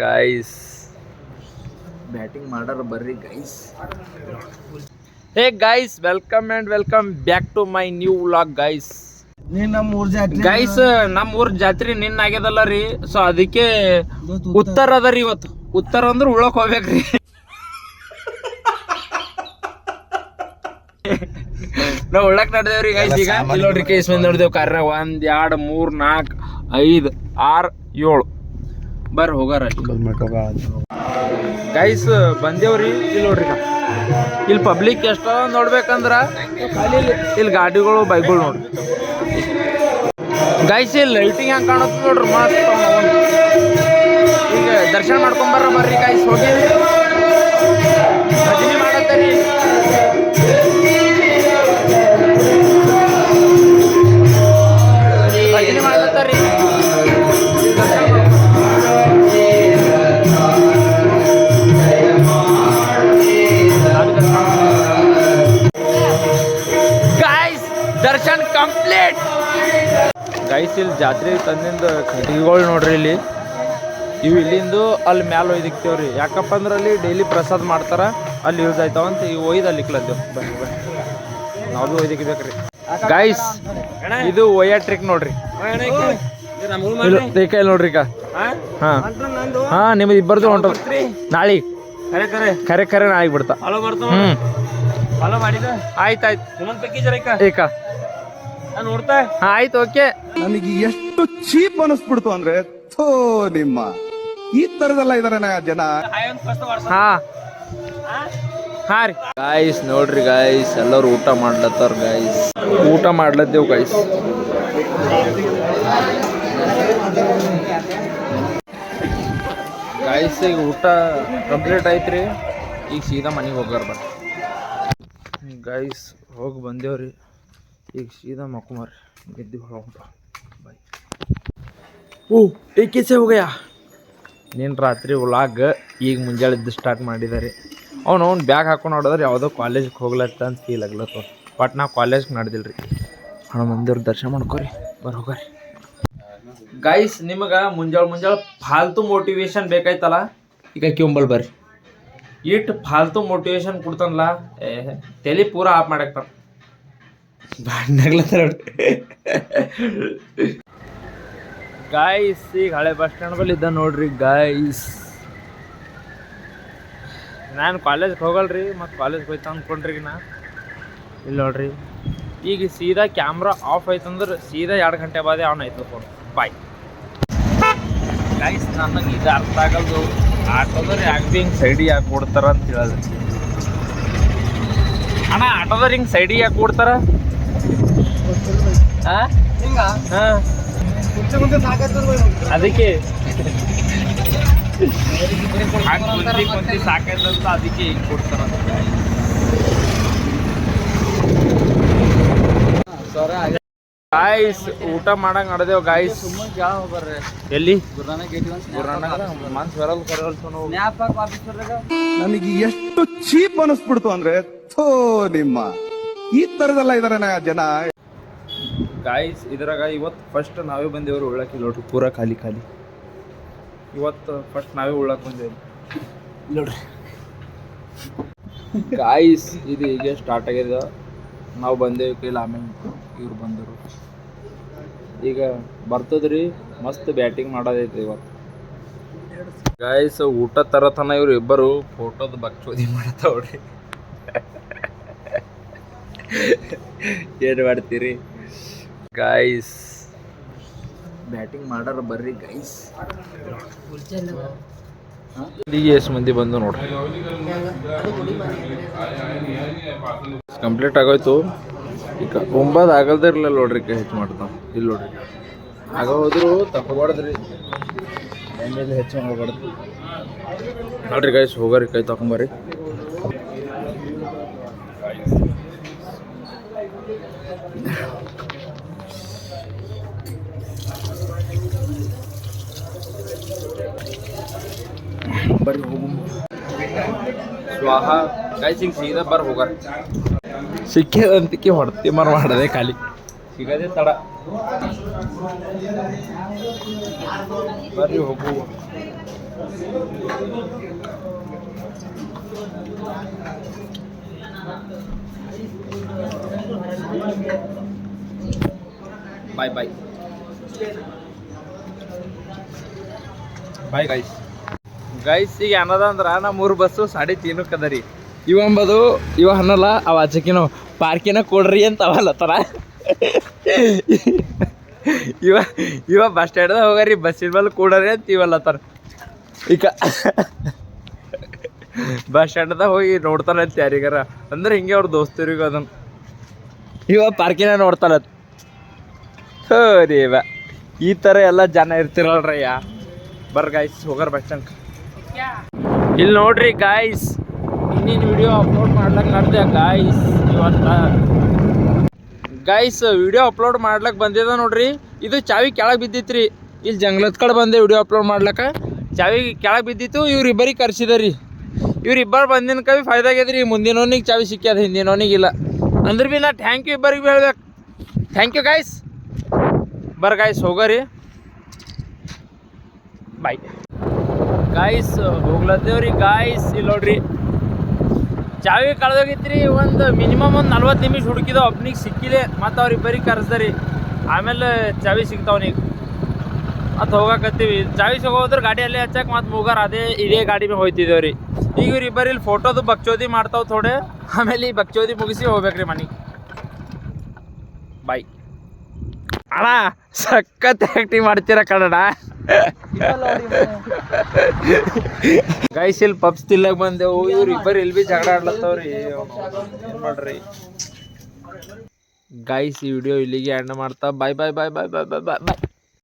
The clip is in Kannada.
ಗೈಸ್ ಬ್ಯಾಟಿಂಗ್ ಮಾಡಾರ ಬರ್ರಿ guys hey guys welcome and welcome back to my new vlog guys guys ನಮ್ಮ ಊರ್ ಜಾತ್ರೆ ನಿನ್ನ ಆಗ್ಯದಲ್ಲ ರೀ. ಸೊ ಅದಕ್ಕೆ ಉತ್ತರ ಅದ ರೀ ಇವತ್ತು. ಉತ್ತರ ಅಂದ್ರೆ ಉಳಕ್ ಹೋಗ್ಬೇಕ್ರಿ ನಾವ್ ಉಳಕ್ ನಡ್ದೇವ್ರಿ ಗೈಸ್ ಈಗ ಇಲ್ಲಿ ನೋಡ್ರಿ ಕೇಸ್ ಮೇಲೆ ನೋಡಿದೇವ್ ಕಾರ್ಯ ಒಂದ್ ಎರಡ್ ಮೂರ್ ನಾಲ್ಕ್ ಐದ್ ಆರ್ ಏಳು. ಬರ್ರಿ ಹೋಗಾರ ಗೈಸ್ ಬಂದೇವ್ರಿ. ಇಲ್ಲಿ ನೋಡ್ರಿ ಇಲ್ಲಿ ಪಬ್ಲಿಕ್ ಎಷ್ಟ ನೋಡ್ಬೇಕಂದ್ರ ಇಲ್ಲಿ ಗಾಡಿಗಳು ಬೈಕ್ಗಳು ನೋಡ್ರಿ. ಗೈಸ್ ಇಲ್ಲಿ ಲೈಟಿಂಗ್ ಹೆಂಗ್ ಕಾಣುತ್ತೆ ನೋಡ್ರಿ. ಮಸ್ತ್. ಈಗ ದರ್ಶನ ಮಾಡ್ಕೊಂಡ್ ಬರ್ರ ಬರ್ರಿ ಗೈಸ್ ಹೋಗಿ. ಭಜನೆ ಮಾಡತ್ತರಿ. ದರ್ಶನ್ ಕಂಪ್ಲೀಟ್ ಗೈಸ್ ಇಲ್ಲಿ ಜಾತ್ರೆ ತಂದಿಂದ ಕಟ್ಟಿಗೆಗಳು ನೋಡ್ರಿ ಇಲ್ಲಿ. ಇವು ಇಲ್ಲಿಂದು ಅಲ್ಲಿ ಮ್ಯಾಲ ಒಯ್ದಿಕ್ತೇವ್ರಿ ಯಾಕಪ್ಪ ಅಂದ್ರೆ ಅಲ್ಲಿ ಡೈಲಿ ಪ್ರಸಾದ ಮಾಡ್ತಾರ ಅಲ್ಲಿ ಯೂಸ್ ಆಯ್ತಾವಂತ ಇವು ಒಯ್ದು ಅಲ್ಲಿ ಇಕ್ಲತ್ತೇವ್ ಬನ್ನಿ ಬನ್ನಿ. ನಾವು ಒಯ್ದಿಕ್ಬೇಕು ಒಯ್ದಿಕ್ಬೇಕ್ರಿ ಗೈಸ್ ಇದು ಒಯ್ಯ ಟ್ರಿಕ್ ನೋಡ್ರಿ. ಕೈ ನೋಡ್ರಿ ಈಗ. ಹಾ. ಹಾ ನಿಮ್ದು ಇಬ್ಬರದು ಹೊಂಟದ ನಾಳೆ. ಕರೆ ಖರೆ ನಾಳಿ ಖರೆ ನಾಳೆಗೆ ಬಿಡ್ತಾ ಹ್ಮ್. ಆಯ್ತಾಯ್ತು ಏಕ. ನೋಡ್ತಾ ಆಯ್ತು ಓಕೆ. ನನಗೆ ಎಷ್ಟು ಚೀಪ್ ಅನಿಸ್ಬಿಡ್ತು ಅಂದ್ರೆ ಥೋ ನಿಮ್ಮ. ಈ ತರದಲ್ಲ ಇದಾರೆ ಜನ. ಹಾಯ್ ಫಸ್ಟ್ ವಾಟ್ಸ ಹಾ. ಹಾ ರೀ. ಗಾಯ್ಸ್ ನೋಡ್ರಿ ಗಾಯ್ಸ್ ಎಲ್ಲರೂ ಊಟ ಮಾಡ್ಲತ್ತಾರ ಗಾಯ್ಸ್ ಊಟ ಮಾಡ್ಲತ್ತೇವ್ ಗಾಯ್ಸ್ ಗಾಯ್ಸ್ ಈಗ ಊಟ ಕಂಪ್ಲೀಟ್ ಆಯ್ತ್ರಿ. ಈಗ ಸೀದಾ ಮನೆಗೆ ಹೋಗಾರ ಬರ್ ಗಾಯ್ಸ್ ಹೋಗಿ ಬಂದೇವ್ರಿ. ಈಗ ಸೀದಾ ಮಕ್ಕೊಂಬರ್ರಿ ಗೆದ್ದು ಹೊರಗೊಂಬ ಬಾಯ್ ಓ ಏಕೆ ಹೋಗಯ್ಯ. ನೀನು ರಾತ್ರಿ ವ್ಲಾಗ್ ಈಗ ಮುಂಜಾಳೆದ್ದು ಸ್ಟಾರ್ಟ್ ಮಾಡಿದ್ದಾರೆ ಅವ್ನು ಅವ್ನು ಬ್ಯಾಗ್ ಹಾಕೊಂಡು ನೋಡಿದ್ರೆ ಯಾವುದೋ ಕಾಲೇಜ್ಗೆ ಹೋಗ್ಲತ್ತ ಅಂತ ಫೀಲ್ ಆಗ್ಲತ್ತ ಬಟ್ ನಾ ಕಾಲೇಜ್ಗೆ ನಡೆದಿಲ್ಲ ರೀ ಹಣ ಮಂದಿರ ದರ್ಶನ ಮಾಡ್ಕೊರಿ. ಬರ್ ಹೋಗ್ರಿ. ಗೈಸ್ ನಿಮಗೆ ಮುಂಜಾಳೆ ಮುಂಜಾಳ ಫಾಲ್ತು ಮೋಟಿವೇಶನ್ ಬೇಕಾಯ್ತಲ್ಲ? ಈಗ ಕ್ಯೂಂಬಲ್ ಬರ್ರಿ. ಇಟ್ಟು ಫಾಲ್ತು ಮೋಟಿವೇಶನ್ ಕೊಡ್ತಾನಲ್ಲ ಏ ತಲೆ ಪೂರ ಆಫ್ ಮಾಡಾಕ್ತಾನೆ ಗಾಯ್ಸ್ ಈಗ ಹಳೆ ಬಸ್ ಸ್ಟ್ಯಾಂಡ್ ಬಲ್ಲಿ ಇದ್ದ ನೋಡ್ರಿ ಗಾಯ್ಸ್ ನಾನು ಕಾಲೇಜ್ಗೆ ಹೋಗಲ್ರಿ, ಮತ್ತು ಕಾಲೇಜ್ಗೆ ಹೋಯ್ತು ಅಂದ್ಕೊಂಡ್ರಿ ನಾ ಇಲ್ಲಿ ನೋಡ್ರಿ. ಈಗ ಸೀದಾ ಕ್ಯಾಮ್ರಾ ಆಫ್ ಆಯ್ತಂದ್ರೆ ಸೀದಾ ಎರಡು ಗಂಟೆ ಬಾದೆ ಆನ್ ಆಯ್ತು ಫೋನ್ ಬಾಯ್ ಗಾಯ್ಸ್ ನನಗೆ ಇದು ಅರ್ಥ ಆಗಲ್ದು. ಆಟೋದವ್ರು ಯಾಕೆ ಹಿಂಗೆ ಸೈಡಿಗೆ ಯಾಕೆ ಕೊಡ್ತಾರ ಅಂತ ಹೇಳೋದು. ಅಣ್ಣ, ಆಟೋದವ್ರು ಹಿಂಗೆ ಸೈಡಿಗೆ ಯಾಕೆ ಕೊಡ್ತಾರ ಅದಕ್ಕೆ. ಸಾಕಾಯ್ತಂತ ಅದಕ್ಕೆ ಹಿಂಗ್ ಕೊಡ್ತಾರ ಗಾಯ್ಸ್ ಊಟ ಮಾಡಂಗ್ ನಡೆದೇವ್ ಗಾಯ್ಸ್ ಎಲ್ಲಿ? ನಮಗೆ ಬರಲ್ ಕರಲ್ಸೋನು ನನಗೆ ಎಷ್ಟು ಚೀಪ್ ಅನಿಸ್ಬಿಡ್ತು ಅಂದ್ರೆ ಥೋ ನಿಮ್ಮ. ಈ ತರದಲ್ಲ ಇದಾರೆ ಜನ. ಗಾಯ್ಸ್ ಇದ್ರಾಗ ಇವತ್ತು ಫಸ್ಟ್ ನಾವೇ ಬಂದೇವ್ರಿ ಉಳ್ಳಕ್ಕೆ ನೋಡ್ರಿ ಪೂರಾ ಖಾಲಿ ಖಾಲಿ. ಇವತ್ತು ಫಸ್ಟ್ ನಾವೇ ಉಳ್ಳಕ್ಕೆ ಬಂದೇವ್ರಿ. ನೋಡ್ರಿ ಗಾಯ್ಸ್ ಇದು ಈಗ ಸ್ಟಾರ್ಟ್ ಆಗ್ಯದ. ನಾವು ಬಂದೇವು ಕೈಲಿ ಆಮೇಲೆ ಇವ್ರು ಬಂದರು. ಈಗ ಬರ್ತದ್ರಿ ಮಸ್ತ್ ಬ್ಯಾಟಿಂಗ್ ಮಾಡೋದೈತೆ ಇವತ್ತು. ಗಾಯ್ಸ್ ಊಟ ತರತನ ಇವ್ರು ಇಬ್ಬರು ಫೋಟೋದ ಬಕ್ಚೋದಿ ಮಾಡತ್ತವ್ರಿ. ಏನು ಮಾಡ್ತೀರಿ? ಗೈಸ್ ಬ್ಯಾಟಿಂಗ್ ಮಾಡೋರು ಬರ್ರಿ ಗೈಸ್ ಎಷ್ಟು ಮಂದಿ ಬಂದು ನೋಡ್ರಿ. ಕಂಪ್ಲೀಟ್ ಆಗೋಯ್ತು. ಈಗ ಒಂಬತ್ತು ಆಗಲ್ದೇ ಇರಲಿಲ್ಲ ನೋಡ್ರಿ ಹೆಚ್ಚು ಮಾಡ್ತಾವ ಇಲ್ಲಿ ನೋಡ್ರಿ. ಆಗ ಹೋದ್ರು ತಗೋಬಾರ್ದ್ರಿ ಹೆಚ್ಚು ಮಾಡ್ಬಾರ್ದು. ನೋಡ್ರಿ ಗೈಸ್ ಹೋಗೋರಿ, ಕೈ ತಗೊಂಬರ್ರಿ. ಬರ್ರಿ ಹೋಗು. ಸ್ವಾಹ ಗೈಸ್ ಹಿಂಗೆ ಸೀದಾ ಬರ್ ಹೋಗಾರ ಸಿಕ್ಕಿದಂತಕ್ಕೆ ಹೊಡ್ತಿ ಮರ ಮಾಡದೆ ಖಾಲಿ. ಸಿಗದೆ ತಡ. ಬರ್ರಿ ಹೋಗು. ಬಾಯ್ ಬಾಯ್ ಬಾಯ್ ಗೈಸ್ ಗೈಸ್ ಈಗ ಏನದ ಅಂದ್ರೆ ನಾ ಮೂರು ಬಸ್ಸು ಸಾಡಿ ತಿನ್ನಕ್ಕೆ ಅದ ರೀ ಇವ ಅಂಬದು, ಇವ ಅನ್ನಲ್ಲ ಅವ ಅಜ್ಜಕಿನೋ. ಪಾರ್ಕಿನ ಕೊಡ್ರಿ ಅಂತ ಅವಲ್ಲತ್ತಾರ ಇವ ಇವ ಬಸ್ ಸ್ಟ್ಯಾಂಡ್ದಾಗ ಹೋಗಾರಿ ಬಸ್ಸಿನ ಮೇಲೆ ಕೂಡರಿ ಅಂತ ಇವಲ್ಲತ್ತಾರ ಈಗ ಬಸ್ ಸ್ಟ್ಯಾಂಡ್ದಾಗ ಹೋಗಿ ನೋಡ್ತಾರ ಅಂತ ಯಾರಿಗಾರ. ಅಂದ್ರೆ ಹಿಂಗೆ ಅವ್ರ ದೋಸ್ತರಿಗೂ ಅದನ್ನ. ಇವ ಪಾರ್ಕಿನ ನೋಡ್ತಾರ. ಹೋ ದೇವ. ಈ ಥರ ಎಲ್ಲ ಜನ ಇರ್ತಿರಲ್ರಯ್ಯ. ಬರ್ ಗಾಯ್ಸ್ ಹೋಗರ್ ಬಸ್ ಇಲ್ಲಿ ನೋಡ್ರಿ ಗಾಯ್ಸ್ ಇನ್ನೇನು ವಿಡಿಯೋ ಅಪ್ಲೋಡ್ ಮಾಡ್ಲಕ್ಕೆ ನಡೆದೆ ಗಾಯ್ಸ್ ಇವತ್ತ. ಗಾಯ್ಸ್ ವಿಡಿಯೋ ಅಪ್ಲೋಡ್ ಮಾಡ್ಲಕ್ಕೆ ಬಂದಿದ ನೋಡ್ರಿ. ಇದು ಚಾವಿ ಕೆಳಗೆ ಬಿದ್ದಿತ್ರಿ. ಇಲ್ಲಿ ಜಂಗ್ಲದ ಕಡೆ ಬಂದೆ ವಿಡಿಯೋ ಅಪ್ಲೋಡ್ ಮಾಡ್ಲಕ್ಕೆ. ಚಾವಿ ಕೆಳಗೆ ಬಿದ್ದಿತ್ತು ಇವ್ರಿಬ್ಬರಿಗೆ ಕರ್ಸಿದ ರೀ ಇವ್ರಿಬ್ಬರು ಬಂದಿನ ಕವಿ ಫಾಯ್ದ ಆಗ್ಯದ್ರಿ. ಮುಂದಿನವನಿಗೆ ಚಾವಿ ಸಿಕ್ಕ್ಯದ ಹಿಂದಿನವನಿಗೆ ಇಲ್ಲ. ಅಂದ್ರೆ ಭೀ ನಾ ಥ್ಯಾಂಕ್ ಯು ಇಬ್ಬರಿಗೆ ಹೇಳ್ಬೇಕು. ಥ್ಯಾಂಕ್ ಯು ಗಾಯ್ಸ್ ಬರ್ ಗಾಯ್ಸ್ ಹೋಗೋರಿ ಬಾಯ್ ಗಾಯ್ಸ್ ಹೋಗ್ಲತ್ತೇವ್ರಿ ಗಾಯ್ಸ್ ಇಲ್ಲಿ ನೋಡ್ರಿ. ಚಾವಿ ಕಳೆದೋಗಿತ್ರಿ, ಒಂದು ಮಿನಿಮಮ್ ಒಂದು ನಲ್ವತ್ತು ನಿಮಿಷ ಹುಡುಕಿದ ಒಬ್ನಿಗೆ ಸಿಕ್ಕಿದೆ. ಮತ್ತು ಅವ್ರಿಬ್ಬರಿಗೆ ಕರೆಸ್ದಾರಿ. ಆಮೇಲೆ ಚಾವಿ ಸಿಗ್ತಾವನಿಗೆ ಮತ್ತು ಹೋಗಕತ್ತೀವಿ. ಚಾವಿ ಸಿಗೋದ್ರೆ ಗಾಡಿ ಅಲ್ಲೇ ಹಚ್ಚಕ್ಕೆ ಮತ್ತು ಮುಗಾರ ಅದೇ ಇದೇ ಗಾಡಿ ಮೇಲೆ ಹೋಯ್ತಿದ್ದೇವೆ ರೀ ಈಗ ಇವ್ರಿಬ್ಬರು ಇಲ್ಲಿ ಫೋಟೋದು ಬಕ್ಚೋದಿ ಮಾಡ್ತಾವೆ ಥೋಡೆ. ಆಮೇಲೆ ಈ ಬಕ್ಚೋದಿ ಮುಗಿಸಿ ಹೋಗ್ಬೇಕ್ರಿ ಮನೆಗೆ. ಬಾಯ್ ಅಣ್ಣ, ಸಖತ್ ಆ್ಯಕ್ಟಿಂಗ್ ಮಾಡ್ತೀರ ಕನ್ನಡ ಗೈಸ್ ಇಲ್ಲಿ ಪಬ್ಸ್ ತಿಲ್ಲಕ್ ಬಂದೆವು. ಇವ್ರು ಇಬ್ಬರು ಇಲ್ಲಿ ಬಿ ಜಗಳ ಆಡ್ಲತ್ತವ್ರಿ. ಏನ್ ಮಾಡ್ರಿ? ಗೈಸ್ ಈ ವಿಡಿಯೋ ಇಲ್ಲಿಗೆ ಎಂಡ್ ಮಾಡ್ತಾ. ಬಾಯ್ ಬಾಯ್ ಬಾಯ್ ಬಾಯ್ ಬಾಯ್ ಬಾಯ್ ಬಾಯ್ ಬಾಯ್